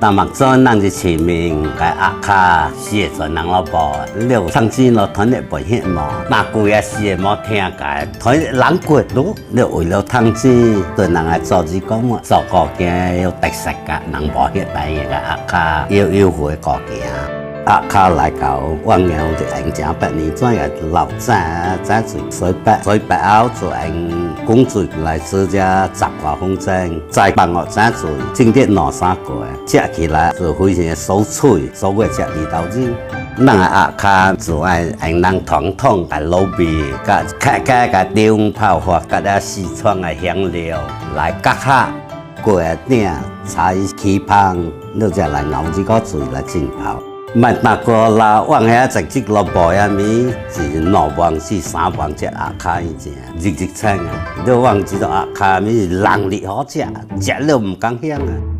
但目早咱就前面个阿卡写做人老婆，六 tháng chín nó thấy được bảo hiểm mà mà cô 也是冇聽解，睇冷骨咯，你为了成绩对人嘅做自己嘛，做个件有特色嘅人保險牌嘅阿卡要要會個件。阿卡来搞，我有就按正八年轉嘅老早早最水八水八後就按工作来做只十掛風箏，再幫我早做正啲兩三個，食起来就非常酥脆，所謂食味道子。咱嘅阿卡就爱按人傳統嘅老味，甲客家嘅中泡发，甲啲四川嘅香料来夹下，过一點菜起芳，你再來熬一個水来浸泡。咪那個啦，往遐直接落步呀咪是两磅至三磅只鸭卡一只，日日清啊！你往知道阿卡咪人力好食，食了唔甘香啊！